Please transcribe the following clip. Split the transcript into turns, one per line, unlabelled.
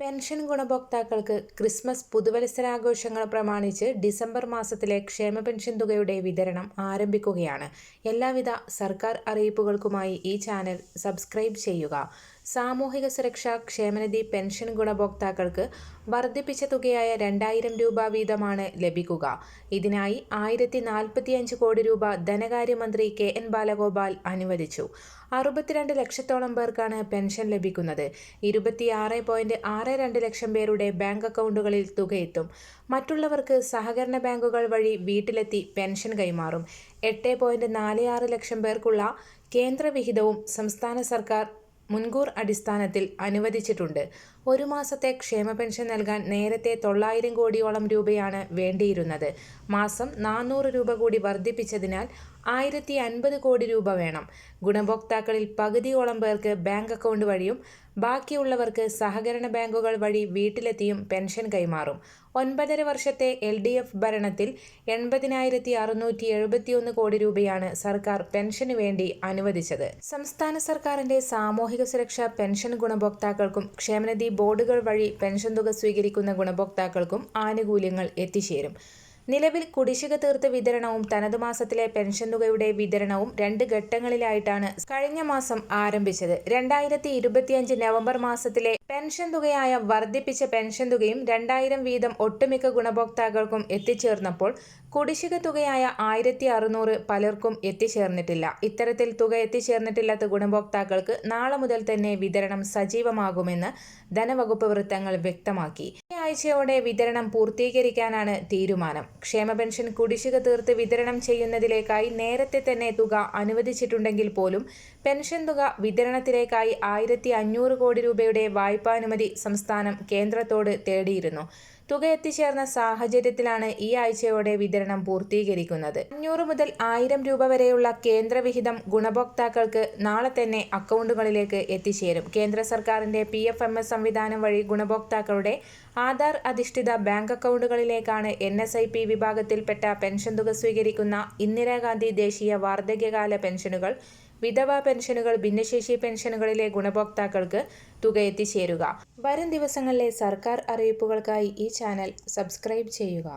Pension ഗുണഭോക്താക്കൾക്ക് Christmas പുതുവത്സരാഘോഷങ്ങൾ പ്രമാണിച്ച് December മാസത്തിലെ ക്ഷേമ പെൻഷൻ തുകയുടെ വിതരണം ആരംഭിക്കുകയാണ്. എല്ലാവിധ സർക്കാർ അറിയിപ്പുകൾക്കുമായി ഈ ചാനൽ സബ്സ്ക്രൈബ് ചെയ്യുക. സാമൂഹിക സുരക്ഷാ ക്ഷേമനിധി പെൻഷൻ ഗുണഭോക്താക്കൾക്ക് വർദ്ധിപ്പിച്ച തുകയായ രണ്ടായിരം രൂപ വീതമാണ് ലഭിക്കുക. ഇതിനായി ആയിരത്തി നാൽപ്പത്തിയഞ്ച് കോടി രൂപ ധനകാര്യമന്ത്രി കെ എൻ ബാലഗോപാൽ അനുവദിച്ചു. അറുപത്തിരണ്ട് ലക്ഷത്തോളം പേർക്കാണ് പെൻഷൻ ലഭിക്കുന്നത്. ഇരുപത്തിയാറ് പോയിന്റ് ആറ് രണ്ട് ലക്ഷം പേരുടെ ബാങ്ക് അക്കൗണ്ടുകളിൽ തുകയെത്തും. മറ്റുള്ളവർക്ക് സഹകരണ ബാങ്കുകൾ വഴി വീട്ടിലെത്തി പെൻഷൻ കൈമാറും. എട്ട് പോയിന്റ് നാല് ആറ് ലക്ഷം പേർക്കുള്ള കേന്ദ്രവിഹിതവും സംസ്ഥാന സർക്കാർ മുൻകൂർ അടിസ്ഥാനത്തിൽ അനുവദിച്ചിട്ടുണ്ട്. ഒരു മാസത്തെ ക്ഷേമ പെൻഷൻ നൽകാൻ നേരത്തെ തൊള്ളായിരം കോടിയോളം രൂപയാണ് വേണ്ടിയിരുന്നത്. മാസം നാനൂറ് രൂപ കൂടി വർദ്ധിപ്പിച്ചതിനാൽ ആയിരത്തി അൻപത് കോടി രൂപ വേണം. ഗുണഭോക്താക്കളിൽ പകുതിയോളം പേർക്ക് ബാങ്ക് അക്കൗണ്ട് വഴിയും ബാക്കിയുള്ളവർക്ക് സഹകരണ ബാങ്കുകൾ വഴി വീട്ടിലെത്തിയും പെൻഷൻ കൈമാറും. ഒൻപതര വർഷത്തെ എൽ ഡി എഫ് ഭരണത്തിൽ എൺപതിനായിരത്തി അറുന്നൂറ്റി എഴുപത്തിയൊന്ന് കോടി രൂപയാണ് സർക്കാർ പെൻഷന് വേണ്ടി അനുവദിച്ചത്. സംസ്ഥാന സർക്കാരിന്റെ സാമൂഹിക സുരക്ഷാ പെൻഷൻ ഗുണഭോക്താക്കൾക്കും ക്ഷേമനിധി ബോർഡുകൾ വഴി പെൻഷൻ തുക സ്വീകരിക്കുന്ന ഗുണഭോക്താക്കൾക്കും ആനുകൂല്യങ്ങൾ എത്തിച്ചേരും. നിലവിൽ കുടിശ്ശിക തീർത്ത വിതരണവും തനതു മാസത്തിലെ പെൻഷൻ തുകയുടെ വിതരണവും രണ്ട് ഘട്ടങ്ങളിലായിട്ടാണ് കഴിഞ്ഞ മാസം ആരംഭിച്ചത്. രണ്ടായിരത്തി നവംബർ മാസത്തിലെ പെൻഷൻ തുകയായ വർദ്ധിപ്പിച്ച പെൻഷൻ തുകയും രണ്ടായിരം വീതം ഒട്ടുമിക്ക ഗുണഭോക്താക്കൾക്കും എത്തിച്ചേർന്നപ്പോൾ കുടിശ്ശിക തുകയായ ആയിരത്തി അറുന്നൂറ് പലർക്കും എത്തിച്ചേർന്നിട്ടില്ല. ഇത്തരത്തിൽ തുക എത്തിച്ചേർന്നിട്ടില്ലാത്ത ഗുണഭോക്താക്കൾക്ക് നാളെ മുതൽ തന്നെ വിതരണം സജീവമാകുമെന്ന് ധനവകുപ്പ് വൃത്തങ്ങൾ വ്യക്തമാക്കി. ഈ ആഴ്ചയോടെ വിതരണം പൂർത്തീകരിക്കാനാണ് തീരുമാനം. ക്ഷേമ പെൻഷൻ കുടിശ്ശിക തീർത്ത് വിതരണം ചെയ്യുന്നതിലേക്കായി നേരത്തെ തന്നെ തുക അനുവദിച്ചിട്ടുണ്ടെങ്കിൽ പോലും പെൻഷൻ തുക വിതരണത്തിലേക്കായി ആയിരത്തി കോടി രൂപയുടെ വായ്പാനുമതി സംസ്ഥാനം കേന്ദ്രത്തോട് തേടിയിരുന്നു. തുക എത്തിച്ചേർന്ന സാഹചര്യത്തിലാണ് ഈ ആഴ്ചയോടെ വിതരണം പൂർത്തീകരിക്കുന്നത്. അഞ്ഞൂറ് മുതൽ ആയിരം രൂപ വരെയുള്ള കേന്ദ്രവിഹിതം ഗുണഭോക്താക്കൾക്ക് നാളെ തന്നെ അക്കൗണ്ടുകളിലേക്ക് എത്തിച്ചേരും. കേന്ദ്ര സർക്കാരിന്റെ പി എഫ് എം എസ് സംവിധാനം വഴി ഗുണഭോക്താക്കളുടെ ആധാർ അധിഷ്ഠിത ബാങ്ക് അക്കൗണ്ടുകളിലേക്കാണ് എൻ എസ് ഐ പി വിഭാഗത്തിൽപ്പെട്ട പെൻഷൻ തുക സ്വീകരിക്കുന്ന ഇന്ദിരാഗാന്ധി ദേശീയ വാർദ്ധക്യകാല പെൻഷനുകൾ വിധവാ പെൻഷനുകൾ ഭിന്നശേഷി പെൻഷനുകളിലെ ഗുണഭോക്താക്കൾക്ക് തുക എത്തിച്ചേരുക വരും ദിവസങ്ങളിലെ സർക്കാർ അറിയിപ്പുകൾക്കായി ഈ ചാനൽ സബ്സ്ക്രൈബ് ചെയ്യുക.